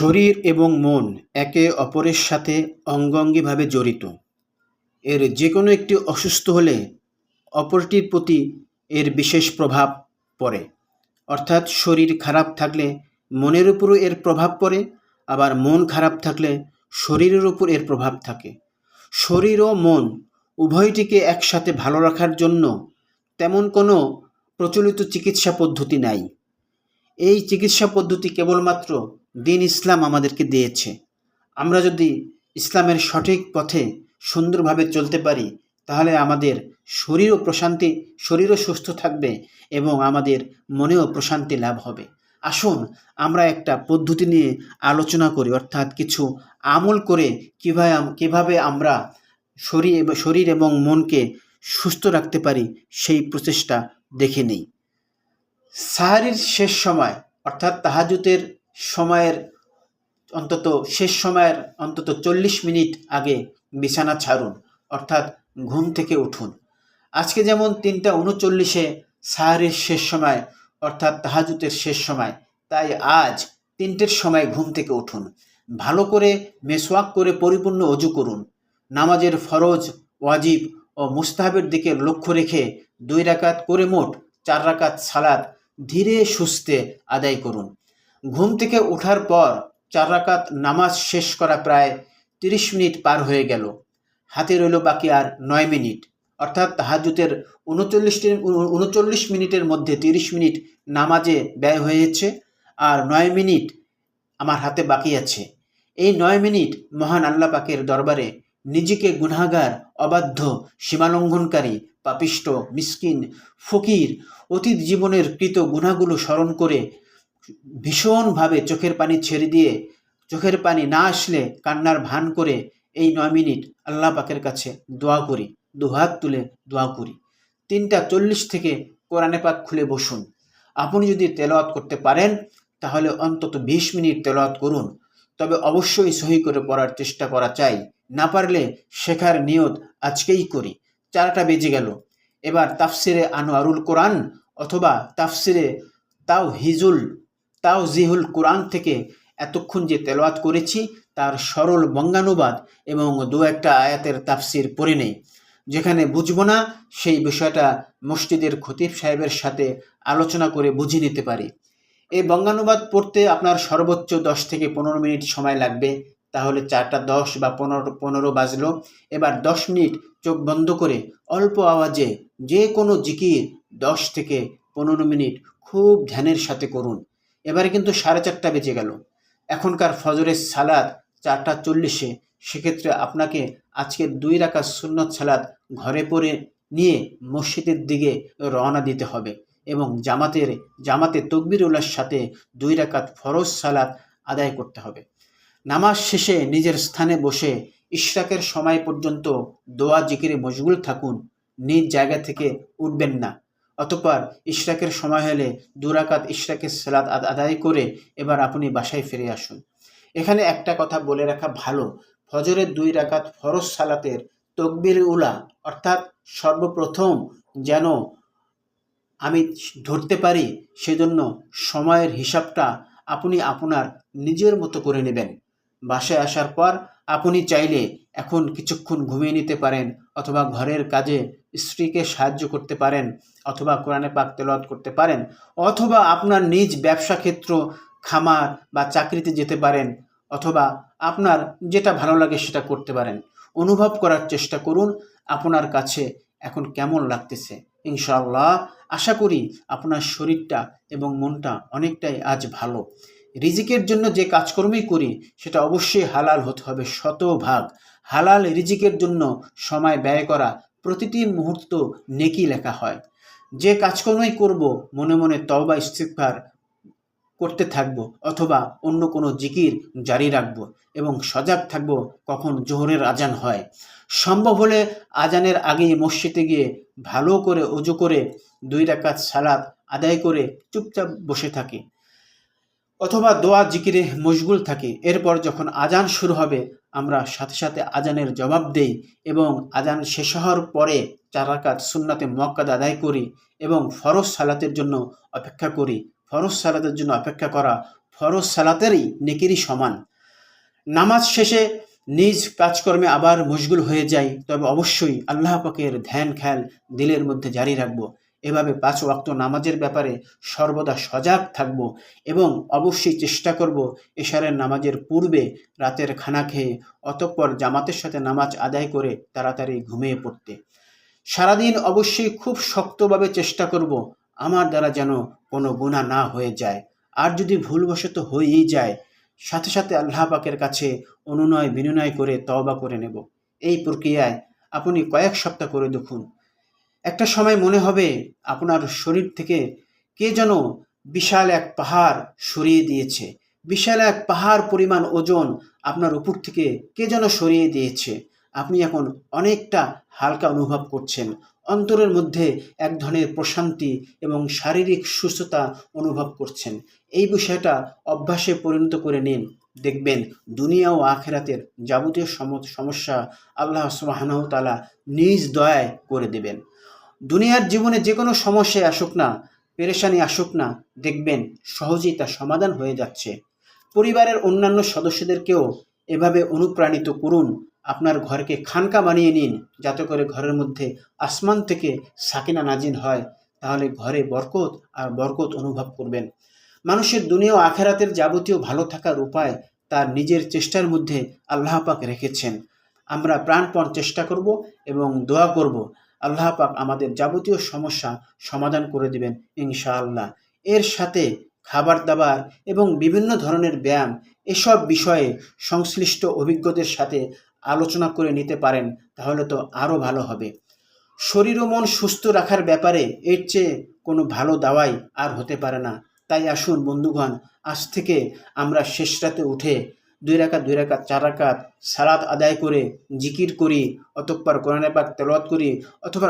শরীর এবং মন একে অপরের সাথে অঙ্গাঙ্গিভাবে জড়িত। এর যে কোনো একটি অসুস্থ হলে অপরটির প্রতি এর বিশেষ প্রভাব পড়ে। অর্থাৎ শরীর খারাপ থাকলে মনের উপরও এর প্রভাব পড়ে, আবার মন খারাপ থাকলে শরীরের উপর এর প্রভাব থাকে। শরীর ও মন উভয়টিকে একসাথে ভালো রাখার জন্য তেমন কোনো প্রচলিত চিকিৎসা পদ্ধতি নাই। এই চিকিৎসা পদ্ধতি কেবলমাত্র দিন ইসলাম আমাদেরকে দিয়েছে। আমরা যদি ইসলামের সঠিক পথে সুন্দরভাবে চলতে পারি, তাহলে আমাদের শরীরও প্রশান্তি, শরীরও সুস্থ থাকবে এবং আমাদের মনেও প্রশান্তি লাভ হবে। আসুন, আমরা একটা পদ্ধতি নিয়ে আলোচনা করি, অর্থাৎ কিছু আমল করে কীভাবে কীভাবে আমরা শরীর শরীর এবং মনকে সুস্থ রাখতে পারি, সেই প্রচেষ্টা দেখে নেই। সাহারির শেষ সময়, অর্থাৎ তাহাজুতের সময়ের অন্তত, শেষ সময়ের অন্তত চল্লিশ মিনিট আগে বিছানা ছাড়ুন, অর্থাৎ ঘুম থেকে উঠুন। আজকে যেমন তিনটা উনচল্লিশে সাহারির শেষ সময়, অর্থাৎ তাহাজুতের শেষ সময়, তাই আজ তিনটের সময় ঘুম থেকে উঠুন। ভালো করে মেসওয়াক করে পরিপূর্ণ অজু করুন। নামাজের ফরজ, ওয়াজিব ও মুস্তাহাবের দিকে লক্ষ্য রেখে দুই রাকাত করে মোট চার রাকাত সালাদ ধীরে সুস্থে আদায় করুন। ঘুম থেকে ওঠার পর চার রাকাত নামাজ শেষ করা প্রায় তিরিশ মিনিট পার হয়ে গেল। হাতে রইল বাকি আর নয় মিনিট। অর্থাৎ তাহাজুতের উনচল্লিশটি উনচল্লিশ মিনিটের মধ্যে তিরিশ মিনিট নামাজে ব্যয় হয়েছে আর নয় মিনিট আমার হাতে বাকি আছে। এই নয় মিনিট মহান আল্লাহ পাকের দরবারে নিজেকে গুনাগার অবাধ্য, সীমালঙ্ঘনকারী, পাপিষ্ট, মিসকিন, ফকির অতীত জীবনের কৃত গুণাগুলো স্মরণ করে ভীষণভাবে চোখের পানি ছেড়ে দিয়ে, চোখের পানি না আসলে কান্নার ভান করে এই নয় মিনিট আল্লাহ পাকের কাছে দোয়া করি, দুহাত তুলে দোয়া করি। তিনটা চল্লিশ থেকে কোরআনে পাক খুলে বসুন। আপনি যদি তেলাওয়াত করতে পারেন, তাহলে অন্তত বিশ মিনিট তেলাওয়াত করুন। তবে অবশ্যই সহি করে পড়ার চেষ্টা করা চাই। না পারলে শেখার নিয়ত আজকেই করি। চারটা বেজে গেল। এবার তাফসিরে আনোয়ারুল কোরআন অথবা তাফসিরে তাও হিজুল তাও জিহুল কোরআন থেকে এতক্ষণ যে তেলাওয়াত করেছি, তার সরল বঙ্গানুবাদ এবং দু একটা আয়াতের তাফসির পড়ে নেই। যেখানে বুঝব না, সেই বিষয়টা মসজিদের খতিব সাহেবের সাথে আলোচনা করে বুঝে নিতে পারি। এই বঙ্গানুবাদ পড়তে আপনার সর্বোচ্চ দশ থেকে পনেরো মিনিট সময় লাগবে। তাহলে চারটা দশ বা পনেরো পনেরো বাজলো। এবার দশ মিনিট চোখ বন্ধ করে অল্প আওয়াজে যে কোনো জিকির দশ থেকে পনেরো মিনিট খুব ধ্যানের সাথে করুন। এবারে কিন্তু সাড়ে চারটা বেজে গেল। এখনকার ফজরের সালাদ চারটা চল্লিশে। সেক্ষেত্রে আপনাকে আজকে দুই রাখা সুন্নত সালাদ ঘরে পরে নিয়ে মসজিদের দিকে রওনা দিতে হবে এবং জামাতের, জামাতে তকবিরুল্লার সাথে দুই রাকাত ফরজ সালাদ আদায় করতে হবে। নামাজ শেষে নিজের স্থানে বসে ইশরাকের সময় পর্যন্ত দোয়া, জিকিরে মশগুল থাকুন। নিজ জায়গা থেকে উঠবেন না। অতপর ইশরাকের সময় হলে দুরাকাত ইশরাকের সালাদ আদায় করে এবার আপনি বাসায় ফিরে আসুন। এখানে একটা কথা বলে রাখা ভালো। ফজরের দুই রাকাত ফরজ সালাতের তকবির উলা অর্থাৎ সর্বপ্রথম যেন আমি ধরতে পারি, সেজন্য সময়ের হিসাবটা আপনি আপনার নিজের মতো করে নেবেন। বাসায় আসার পর আপনি চাইলে এখন কিছুক্ষণ ঘুমিয়ে নিতে পারেন অথবা ঘরের কাজে স্ত্রীকে সাহায্য করতে পারেন অথবা কোরআনে পাক তেলাওয়াত করতে পারেন, অথবা আপনার নিজ ব্যবসা ক্ষেত্র, খামার বা চাকরিতে যেতে পারেন, অথবা আপনার যেটা ভালো লাগে সেটা করতে পারেন। অনুভব করার চেষ্টা করুন আপনার কাছে এখন কেমন লাগতেছে। ইনশাআল্লাহ আশা করি আপনার শরীরটা এবং মনটা অনেকটাই আজ ভালো। রিজিকের জন্য যে কাজকর্মই করি সেটা অবশ্যই হালাল হতে হবে শতভাগ। হালাল রিজিকের জন্য সময় ব্যয় করা প্রতিটি মুহূর্ত নেকি লেখা হয়। যে কাজকর্মই করব, মনে মনে তবা ইস্তিকফার করতে থাকব অথবা অন্য কোনো জিকির জারি রাখব এবং সজাগ থাকব কখন জোহরের আজান হয়। সম্ভব হলে আজানের আগেই মসজিদে গিয়ে ভালো করে অজু করে দুই রাকাত সালাদ আদায় করে চুপচাপ বসে থাকি অথবা দোয়া, জিকিরে মশগুল থাকি। এরপর যখন আজান শুরু হবে আমরা সাথে সাথে আজানের জবাব দেই এবং আজান শেষ হওয়ার পরে চারাকাত সুন্নাতে মক্কাদ আদায় করি এবং ফরজ সালাতের জন্য অপেক্ষা করি। ফরজ সালাতের জন্য অপেক্ষা করা ফরজ সালাতেরই নেকিরই সমান। নামাজ শেষে নিজ কাজকর্মে আবার মশগুল হয়ে যাই, তবে অবশ্যই আল্লাহ পাকের ধ্যান, খেয়াল দিলের মধ্যে জারি রাখব। এভাবে পাঁচ ওয়াক্ত নামাজের ব্যাপারে সর্বদা সজাগ থাকব এবং অবশ্যই চেষ্টা করব এশারের নামাজের পূর্বে রাতের খানা খেয়ে অতঃপর জামাতের সাথে নামাজ আদায় করে তাড়াতাড়ি ঘুমিয়ে পড়তে। সারাদিন অবশ্যই খুব শক্তভাবে চেষ্টা করব আমার দ্বারা যেন কোনো গুণা না হয়ে যায়। আর যদি ভুলবশত হয়েই যায়, সাথে সাথে আল্লাহ পাকের কাছে অনুনয় বিনয় করে তওবা করে নেব। এই প্রক্রিয়ায় আপনি কয়েক সপ্তাহ করে দেখুন। একটা সময় মনে হবে আপনার শরীর থেকে কে যেন বিশাল এক পাহাড় সরিয়ে দিয়েছে। বিশাল এক পাহাড় পরিমাণ ওজন আপনার উপর থেকে কে যেন সরিয়ে দিয়েছে। আপনি এখন অনেকটা হালকা অনুভব করছেন। অন্তরের মধ্যে এক ধরনের প্রশান্তি এবং শারীরিক সুস্থতা অনুভব করছেন। এই বিষয়টা অভ্যাসে পরিণত করে নিন। দেখবেন দুনিয়া ও আখেরাতের যাবতীয় সম- সমস্যা আল্লাহ সুবাহানাহ তালা নিজ দয়ায় করে দেবেন। দুনিয়ার জীবনে যে কোনো সমস্যায় আসুক না, পেরেশানি আসুক না, দেখবেন সহজেই তা সমাধান হয়ে যাচ্ছে। পরিবারের অন্যান্য সদস্যদেরকেও এভাবে অনুপ্রাণিত করুন। আপনার ঘরকে খানকা বানিয়ে নিন, যাতে করে ঘরের মধ্যে আসমান থেকে সাকিনা নাজিন হয়। তাহলে ঘরে বরকত আর বরকত অনুভব করবেন। মানুষের দুনিয়া আখেরাতের যাবতীয় ভালো থাকার উপায় তার নিজের চেষ্টার মধ্যে আল্লাহ পাক রেখেছেন। আমরা প্রাণপণ চেষ্টা করব এবং দোয়া করব। আল্লাহ পাক আমাদের যাবতীয় সমস্যা সমাধান করে দেবেন ইনশাআল্লাহ। এর সাথে খাবার দাবার এবং বিভিন্ন ধরনের ব্যায়াম এসব বিষয়ে সংশ্লিষ্ট অভিজ্ঞদের সাথে আলোচনা করে নিতে পারেন, তাহলে তো আরও ভালো হবে। শরীর ও মন সুস্থ রাখার ব্যাপারে এর চেয়ে কোনো ভালো দাওয়াই আর হতে পারে না। তাই আসুন বন্ধুগণ, আজ থেকে আমরা শেষ রাতে উঠে দুই রাকাত দুই রাকাত, চার রাকাত সালাত আদায় করে, জিকির করি, অতঃপর কোরআনে পাক তেলত করি অথবা